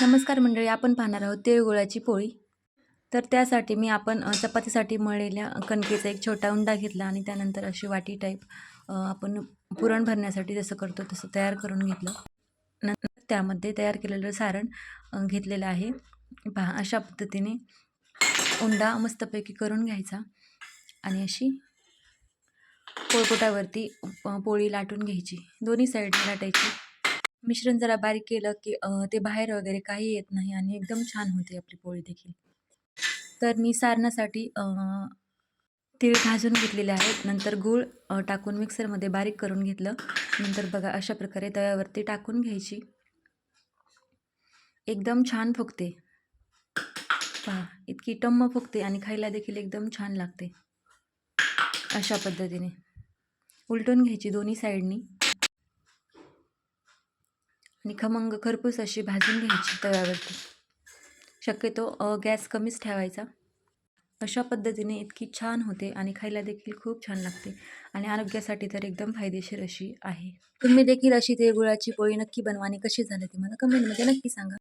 नमस्कार मंडळी आपण पाहणार आहोत तिळगुळाची पोळी. तर त्यासाठी मी आपण चपातीसाठी मळलेल्या कणकेचा एक छोटा उंडा घेतला आणि त्यानंतर अशी वाटी टाईप आपण पुरण भरण्यासाठी जसं करतो तसं तयार करून घेतलं. नंतर त्यामध्ये तयार केलेलं सारण घेतलेलं आहे. पहा अशा पद्धतीने उंडा मस्तपैकी करून घ्यायचा आणि अशी पोळपोटावरती पोळी लाटून घ्यायची. दोन्ही साईडने लाटायची. मिश्रण जरा बारीक केलं की ते बाहेर वगैरे काही येत नाही आणि एकदम छान होते आपली पोळी देखील. तर मी सारणासाठी तीळ भाजून घेतलेले आहेत. नंतर गूळ टाकून मिक्सरमध्ये बारीक करून घेतलं. नंतर बघा अशा प्रकारे तव्यावरती टाकून घ्यायची. एकदम छान फुगते. पहा इतकी टम्म फुगते आणि खायला देखील एकदम छान लागते. अशा पद्धतीने. उलटून घ्यायची दोन्ही साईडनी. आणि खमंग खरपूस अशी भाजून घ्यायची तव्यावरती. शक्यतो गॅस कमीच ठेवायचा. अशा पद्धतीने इतकी छान होते आणि खायला देखील खूप छान लागते आणि आरोग्यासाठी तर एकदम फायदेशीर अशी आहे. तुम्ही देखील अशी तिळगुळाची पोळी नक्की बनवा आणि कशी झाली ती मला कमेंटमध्ये नक्की सांगा.